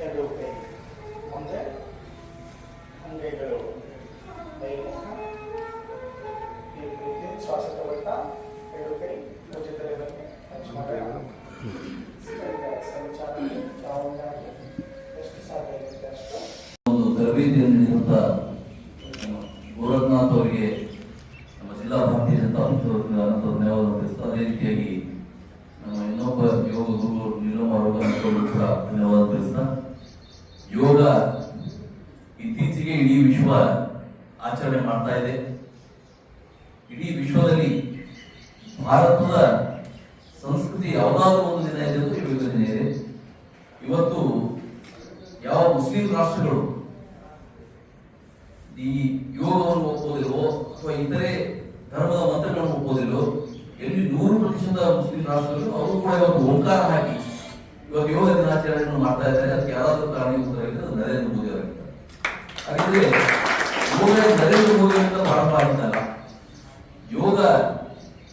ಎರಡು ಕೈ ಮುಂದೆ ಅಂಗೈಗಳು ಮೇಲ್ಮುಖ ಈ ರೀತಿ ಶ್ವಾಸ ತಗೊಳ್ತಾ ಎರಡು ಕೈ ಉಚಿತರೆ ಬಗ್ಗೆ ಟಚ್ ಮಾಡೋಣ ಸ್ಥಳೀಯ ಸಂಚಾರ ರೌಂಡಾಗಿ ಎಷ್ಟು ಸಾಧ್ಯ ಅಷ್ಟು? ಒಂದು ತರಬೇತಿಯನ್ನು ಗೋರಖನಾಥ್ ಅವರಿಗೆ ನಮ್ಮ ಜಿಲ್ಲಾ ಭಾರತೀಯ ಜನತಾ ಪಕ್ಷದ ಅನಂತ ಧನ್ಯವಾದ ತಿಳಿಸ್ತಾ ಅದೇ ರೀತಿಯಾಗಿ ನಮ್ಮ ಇನ್ನೊಬ್ಬ ಯೋಗ ಗುರು ನೀಲಮ ಅವರಿಗೂ ಕೂಡ ಧನ್ಯವಾದ ತಿಳಿಸ್ತಾ ಯೋಗ ಇತ್ತೀಚೆಗೆ ಇಡೀ ವಿಶ್ವ ಆಚರಣೆ ಮಾಡ್ತಾ ಇದೆ. ಇಡೀ ವಿಶ್ವದಲ್ಲಿ ಭಾರತದ ಸಂಸ್ಕೃತಿ ಯಾವುದಾದ್ರೂ ಒಂದು ದಿನ ಇದೆ ಅಂತ ಯೋಗ ಇದೆ ಇವತ್ತು ಯಾವ ಮುಸ್ಲಿಂ ರಾಷ್ಟ್ರಗಳು ಈ ಯೋಗವನ್ನು ಒಪ್ಪೋದಿಲ್ವೋ ಅಥವಾ ಇತರೆ ಧರ್ಮದ ಮಂತ್ರಗಳನ್ನು ಒಪ್ಪೋದಿಲ್ವೋ, ಎಲ್ಲಿ ನೂರು ಪ್ರತಿಶತ ಮುಸ್ಲಿಂ ರಾಷ್ಟ್ರಗಳು ಅವರು ಕೂಡ ಇವತ್ತು ಓಂಕಾರ ಹಾಕಿ ಇವಾಗ ಯೋಗ ದಿನಾಚರಣೆಯನ್ನು ಮಾಡ್ತಾ ಇದ್ದಾರೆ. ಅದಕ್ಕೆ ಯಾರಾದರೂ ಕಾರಣೀಭೂತರಾಗಿದ್ದರೆ ಅದು ನರೇಂದ್ರ ಮೋದಿ ಅವರಾಗಿದ್ದಾರೆ ಹಾಗಿದ್ರೆ ಯೋಗ ನರೇಂದ್ರ ಮೋದಿ ಅಂತ ಪ್ರಾರಂಭ ಯೋಗ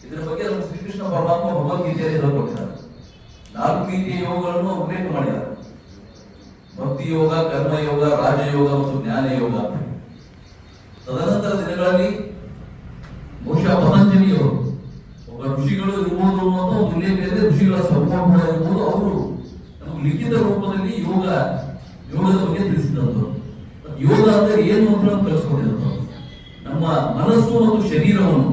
ಇದರ ಬಗ್ಗೆ ನಮ್ಮ ಶ್ರೀಕೃಷ್ಣ ಪರಮಾತ್ಮ ಭಗವದ್ಗೀತೆಯಲ್ಲಿ ಹೇಳ್ಕೊಟ್ಟಿದ್ದಾರೆ ನಾಲ್ಕು ರೀತಿಯ ಯೋಗಗಳನ್ನು ಉಲ್ಲೇಖ ಮಾಡಿದ್ದಾರೆ. ಭಕ್ತಿ ಯೋಗ, ಕರ್ಮ ಯೋಗ ರಾಜಯೋಗ ಮತ್ತು ಜ್ಞಾನ ಯೋಗ. ತದನಂತರ ದಿನಗಳಲ್ಲಿ ಬಹುಶಃ ಪತಂಜಲಿಯವರು ಯೋಗ, ಯೋಗದ ಬಗ್ಗೆ ತಿಳಿಸಿದಂತು ಯೋಗ ಅಂದ್ರೆ ಏನು ಅಂತ ನಾವು ಕಲಿಸ್ಕೊಂಡಿದ್ದು ನಮ್ಮ ಮನಸ್ಸು ಮತ್ತು ಶರೀರವನ್ನು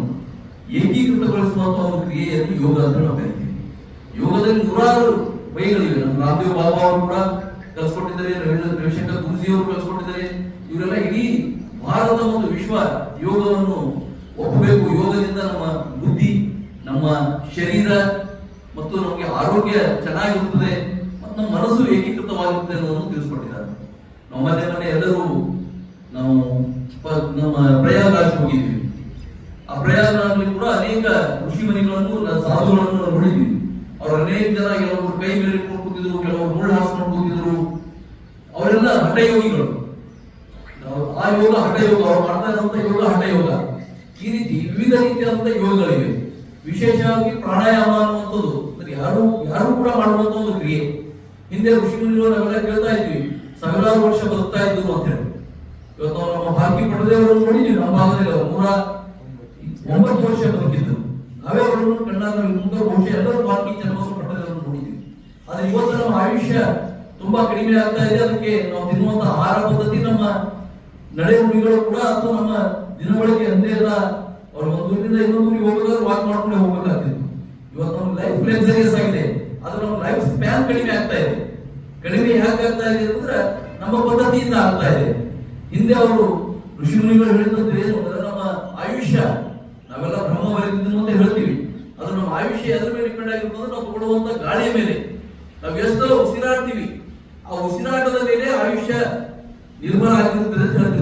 ಏಕೀಕೃತಗೊಳಿಸುವಂತಹ ಒಂದು ಕ್ರಿಯೆಯನ್ನು ಯೋಗ ಅಂತ ನಾವು ಕರಿತೀವಿ. ಯೋಗದಲ್ಲಿ ನೂರಾರು ಬಗೆಗಳಿವೆ ನಮ್ಮ ರಾಮದೇವ್ ಬಾಬಾ ಅವರು ಕೂಡ ಕಲಿಸ್ಕೊಟ್ಟಿದ್ದಾರೆ ರವಿಶಂಕರ್ ಗುರುಜಿ ಅವರು ಕಲಿಸ್ಕೊಟ್ಟಿದ್ದಾರೆ ಇವರೆಲ್ಲ ಇಡೀ ಭಾರತ ಮತ್ತು ವಿಶ್ವ ಯೋಗವನ್ನು ಒಪ್ಪಬೇಕು. ಯೋಗದಿಂದ ನಮ್ಮ ಬುದ್ಧಿ, ನಮ್ಮ ಶರೀರ ಮತ್ತು ನಮಗೆ ಆರೋಗ್ಯ ಚೆನ್ನಾಗಿರುತ್ತದೆ. ನಮ್ಮ ಮನಸ್ಸು ಏಕೀಕೃತವಾಗಿರುತ್ತೆ ಅನ್ನೋದನ್ನು ತಿಳಿಸ್ಕೊಟ್ಟಿದ್ದಾರೆ. ಮನೆ ಮನೆ ಎಲ್ಲರೂ ನಾವು ನಮ್ಮ ಪ್ರಯಾಗರಾಜ್ ಹೋಗಿದ್ವಿ. ಆ ಪ್ರಯಾಗರಾಜಲ್ಲಿ ಕೂಡ ಅನೇಕ ಋಷಿ ಮನೆಗಳನ್ನು ಸಾಧುಗಳನ್ನು ನೋಡಿದ್ವಿ. ಅವ್ರು ಅನೇಕ ಜನ ಕೆಲವರು ಕೈ ಮೇಲೆ ಕೂತಿದ್ರು, ಕೆಲವರು ಮುಳ್ಳು ಹಾಸ್ಕೊಂಡು ಕೂತಿದ್ರು. ಅವರೆಲ್ಲ ಹಠಯೋಗಿಗಳು. ಆ ಯೋಗ ಹಠಯೋಗ, ಅವ್ರು ಮಾಡ್ತಾ ಇರುವಂತ ಯೋಗ ಹಠಯೋಗ. ಈ ರೀತಿ ವಿವಿಧ ರೀತಿಯಾದಂತಹ ಯೋಗಗಳಿವೆ. ವಿಶೇಷವಾಗಿ ಪ್ರಾಣಾಯಾಮ ಅನ್ನುವಂಥದ್ದು. ಯಾರು ಯಾರು ಕೂಡ ಮಾಡುವಂತ ಒಂದು ಕ್ರಿಯೆ. ಹಿಂದೆ ಋಷಿ ಮುನಿಗಳು ನಾವೆಲ್ಲ ಕೇಳ್ತಾ ಇದ್ವಿ, ಸಾವಿರಾರು ವರ್ಷ ಬದುಕ್ತಾ ಇದ್ರು ಅಂತ ಹೇಳಿ. ಇವತ್ತು ನಾವು ನಮ್ಮ ಭಾಗ್ಯ ಪಡೆದೇವರು ನೋಡಿದ್ವಿ ನಮ್ಮ ಭಾಗದಲ್ಲಿ ನೂರ ಒಂಬತ್ತು ವರ್ಷ ಬದುಕಿದ್ರು. ನಾವೇ ಅವರನ್ನು ಕಂಡಾಗ ಮುಂದೆ ಬಹುಶಃ ಎಲ್ಲರೂ ಬಾಕಿ ಚನ್ನಬಸವ ಪಟ್ಟದವರನ್ನು ನೋಡಿದ್ವಿ ಆದ್ರೆ ಇವತ್ತು ನಮ್ಮ ಆಯುಷ್ಯ ತುಂಬಾ ಕಡಿಮೆ ಆಗ್ತಾ ಇದೆ, ಅದಕ್ಕೆ ನಾವು ತಿನ್ನುವಂತ ಆಹಾರ ಪದ್ಧತಿ ನಮ್ಮ ನಡೆನುಡಿಗಳು ಕೂಡ ಅಥವಾ ನಮ್ಮ ದಿನಬಳಕೆ ಅಂದೇ ಇಲ್ಲ ಅವ್ರ ಒಂದು ಊರಿನಿಂದ ಇನ್ನೊಂದು ಊರಿಗೆ ಹೋಗಬೇಕಾದ್ರೆ ವಾಕ್ ಮಾಡ್ಕೊಂಡೇ ಹೋಗ್ಬೇಕಾಗ್ತಿತ್ತು. ಇವತ್ತು ನಮ್ಮ ಲೈಫ್ ಲೆಕ್ಸರಿಯಸ್ ಆಗಿದೆ. ಸ್ಪ್ಯಾನ್ ಕಡಿಮೆ ಆಗ್ತಾ ಇದೆ. ಕಡಿಮೆ ಯಾಕೆ ಆಗ್ತಾ ಇದೆ ಅಂದ್ರೆ ನಮ್ಮ ಪದ್ಧತಿಯಿಂದ ಆಗ್ತಾ ಇದೆ. ಹಿಂದೆ ಅವರು ಋಷಿ ಮುನಿಗಳು ಹೇಳಿದಂತೆ ಏನು ಅಂದ್ರೆ ನಮ್ಮ ಆಯುಷ್ಯ, ನಾವೆಲ್ಲ ಬ್ರಹ್ಮ ಬರೆದಿದ್ದು ಅಂತ ಹೇಳ್ತೀವಿ. ಅದು ನಮ್ಮ ಆಯುಷ್ಯ ಎದ್ರ ಮೇಲೆ ಡಿಪೆಂಡ್ ಆಗಿರ್ಬೋದು ನಾವು ಕೊಡುವಂತ ಗಾಳಿಯ ಮೇಲೆ. ನಾವು ಎಷ್ಟೋ ಉಸಿರಾಡ್ತೀವಿ. ಆ ಉಸಿರಾಟದ ಮೇಲೆ ಆಯುಷ್ಯ ನಿರ್ಮಾಣ ಆಗಿರುತ್ತದೆ ಅಂತ ಹೇಳ್ತೀವಿ.